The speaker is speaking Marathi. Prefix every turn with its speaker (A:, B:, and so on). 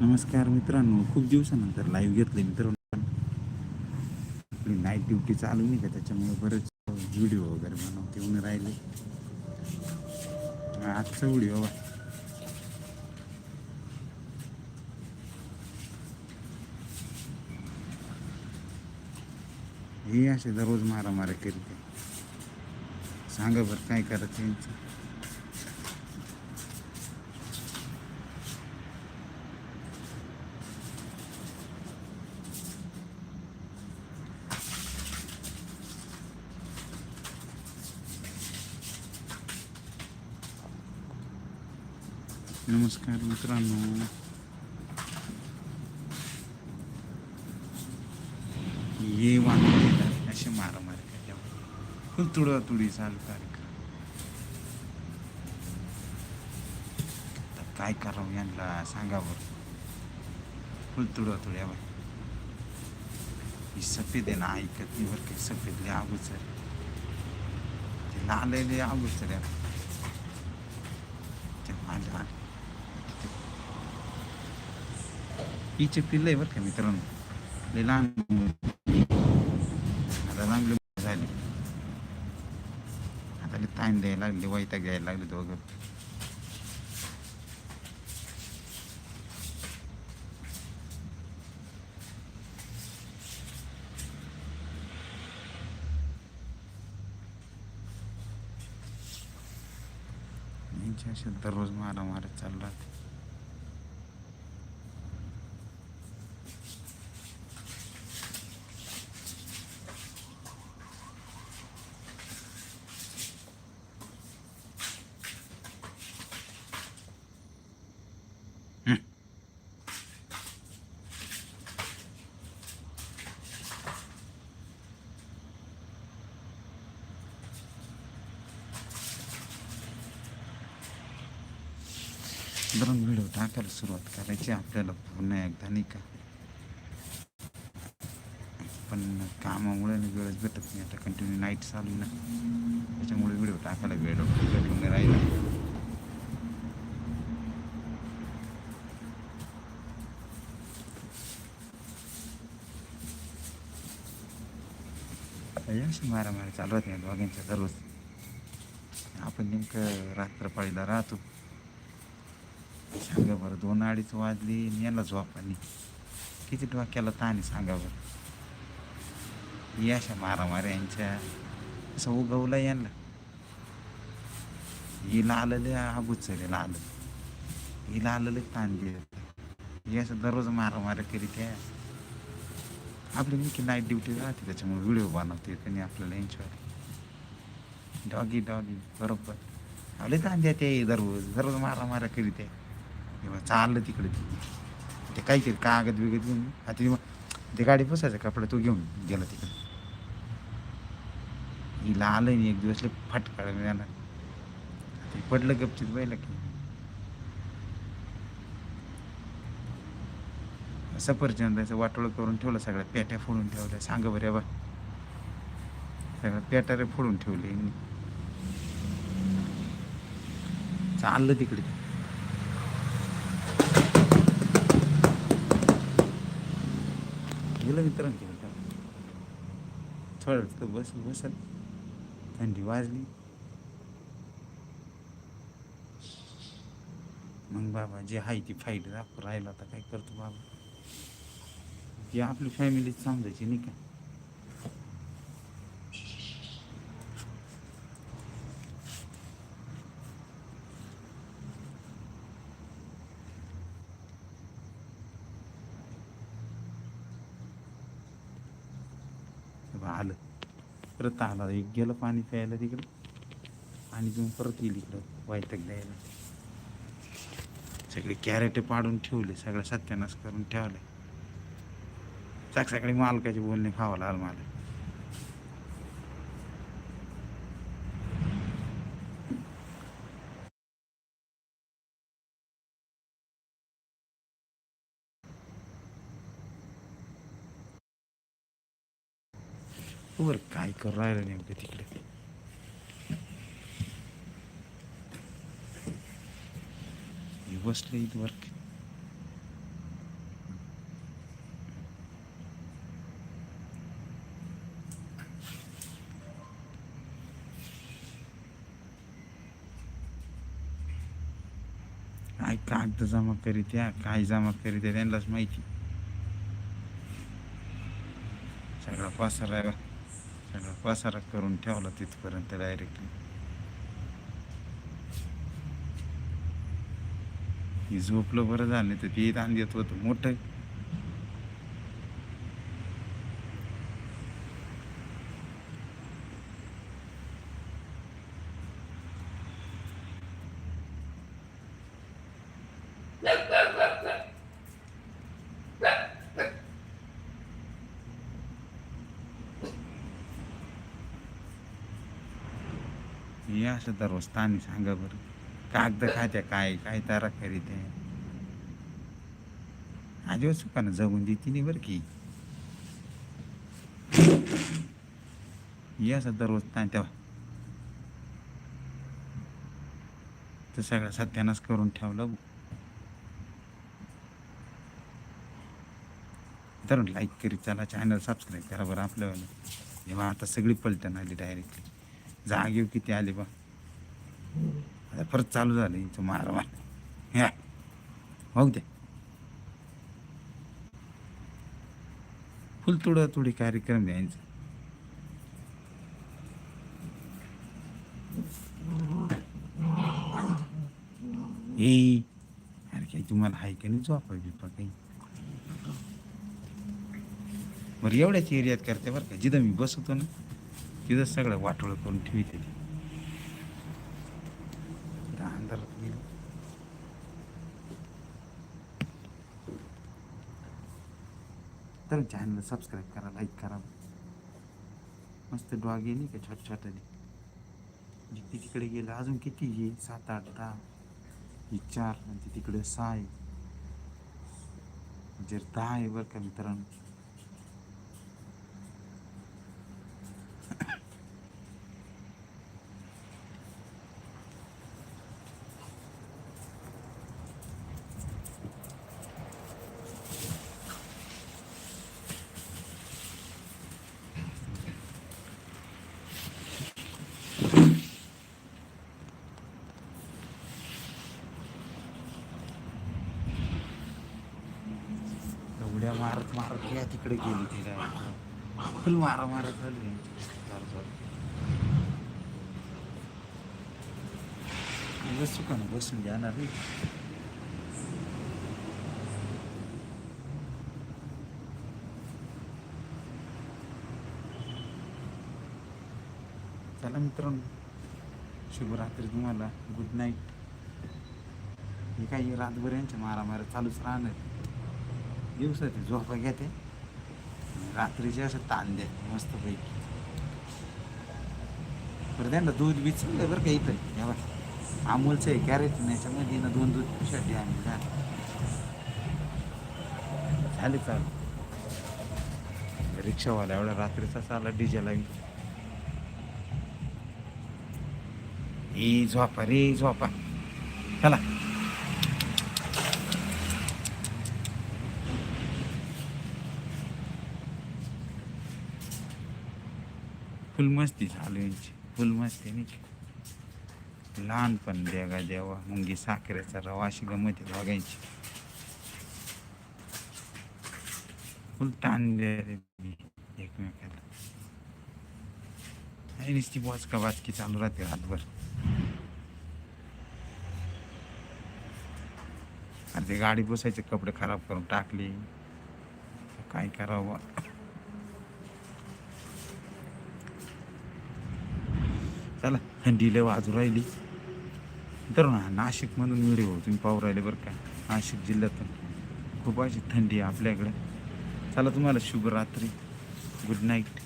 A: नमस्कार मित्रांनो खूप दिवसानंतर लाईव्ह घेतले मित्रांनो. आपली नाईट ड्युटी चालू नाही का? त्याच्यामुळे बरेच व्हिडिओ वगैरे बनवते येऊन राहिले. आजचा व्हिडिओ हे असे दररोज मारामारी करते सांगा बरं काय करायचं नमस्कार मित्रांनो ये वाहन असे मारामारी केल्यावर खूप तुडातुडी चालू कार्यक्रम आता काय करावं यांना सांगा बरं फुल तुडा तुड्या बाई ही सफेद आहे ना ऐकत नाही बरं काही सफेद लय अगोचर ते लाल लय अगोचर आहे ते माझ्या हिचे पिल्लं आहे बरं का मित्रांनो. लय लहान आता लागले झाले. आता लय ताण द्यायला लागले वैताग घ्यायला लागले दोघं. अशा दररोज मारा मारत चालू राहते. बरं व्हिडिओ टाकायला सुरुवात करायची आपल्याला पुन्हा एकदा नाही का पण कामामुळे ना वेळच भेटत नाही आता कंटिन्यू नाईट चालू आहे ना त्याच्यामुळे व्हिडिओ टाकायला वेळ भेटून नाही राहिला अशी मारामारी चालू राहते दोघांच्या दररोज आपण नेमकं रात्रपाळीला राहतो सांगा बरं दोन अडीच वाजली आणि याला झोपानी किती डोक्याला ताण सांगा बरं. या अशा मारामाऱ्या यांच्या असं उगवलं यांना. हिला आलेले अगोचर आलं हिला आलेलं ताण दिलं हे असं दररोज मारामाऱ्या करीत आहे. आपली नेमकी नाईट ड्युटी राहते त्याच्यामुळे व्हिडिओ बनवते त्यांनी आपल्याला एन्जॉय डॉगी डॉगी बरोबर. आपले ताण द्या ते दररोज दररोज मारामाऱ्या करीत आहे. तेव्हा चाललं तिकडे. ते काहीतरी कागद बिगद घेऊन आता ते मग ते गाडी बसायचं कपडा तो घेऊन गेला तिकडे. हिला आलं नाही एक दिवस फटकाळ मिळाला ते पडलं गपचित बैला की. सफरचंदाचं वाटोळं करून ठेवलं सगळ्या पेट्या फोडून ठेवल्या. सांगा बरं बा सगळ्या पेट्या रे फोडून ठेवले चाललं तिकडे. ते. गेलं मित्रांनो तिकडे थोडं तर बस बसल थंडी वाजली मग बाबा जे आहे ती फाईट दाखवून राहिलं आता काय करतो बाबा ती आपली फॅमिली समजायची नाही का तेव्हा आलं परत आला. एक गेलं पाणी प्यायला तिकडं आणि घेऊन परत येईल इकडं वायतक द्यायला. सगळे कॅरेट पाडून ठेवले सगळं सत्यानाश करून ठेवले. सग सगळे मालकाचे बोलणे खावा लागलं मला. वर काय करू राहिलं नेमकं तिकडे? बसले वर. काय कागद जमा करीत या काय जमा करीत त्यांनाच माहिती. सगळा पसरायला सगळा पसारा करून ठेवला तिथपर्यंत डायरेक्टली ही झोपलं बरं झालं नाही तर ते दान देत होतं. मोठं हे असं दररोज ताणी सांगा बरं. कागद खात्या काय काय तारा करीत आहे? आजीव सुखानं जगून देते नाही बरं की. या असं दररोज ताण तेव्हा तर सगळं सत्यानाश करून ठेवलं तर लाईक करीत चला चॅनल सबस्क्राईब करा बरं आपल्याला जेव्हा आता सगळी पलटण आली डायरेक्टली. जागेव किती आले बा. आता परत चालू झालं इथं मारवार ह्या हो द्या फुल तुडा तुडी कार्यक्रम द्यायचा. ए. अरे काही तुम्हाला हाय का नाही झोपा बिपा काही? बरं एवढ्याच एरियात करते बरं का. जिथं मी बसवतो ना तिथं सगळं वाटोळं करून ठेवी त्याची. अंधारात गेलो. तर चॅनल सबस्क्राईब करा लाईक करा. मस्त डॉग येईल का छोट छोटाने जिथे तिकडे गेलं अजून किती आहे? सात आठ दहा. ही चार आणि तिकडे सहा आहे. जर दहा आहे बरं का मित्रांनो उड्या मारत मारत या तिकडे गेली ते काय फुल मारा मारा झाली. बसू का ना बसून जाणार रे चला मित्रांनो शुभरात्री तुम्हाला. गुड नाईट हे काही रातभर यांच्या मारामाऱ्या चालूच राहणार. दिवसाचे झोपा घेते रात्रीचे असं तांदे द्या मस्त पैकी बरं त्यांना दूध बी चाललंय बरं का इथं. या बघ अमूलचं आहे कॅरेट याच्यामध्ये ना दोन दूध पिशाटी आम्ही. झालं. झाले चालू रिक्षावाला एवढा रात्रीचा चालला डीजे आहे ए झोपा रे झोपा. चला. फुलमस्ती चालू यांची. नाही का? लहानपण देगा देवा मुंगी साखरेचा रवा अशी गमत आहे बघायची फुल ताण दे रे एकमेकाला. आणि नुसती वाचका वाचकी चालू राहते रातभर. आणि ते गाडी बसायचे कपडे खराब करून टाकली. काय करावं? चला थंडी लय वाजू राहिली. तर ना नाशिकमधून व्हिडिओ हो, तुम्ही पाहू राहिले बरं का. नाशिक जिल्ह्यातून खूप अशी थंडी आहे आपल्याकडे. चला तुम्हाला शुभ रात्री गुड नाईट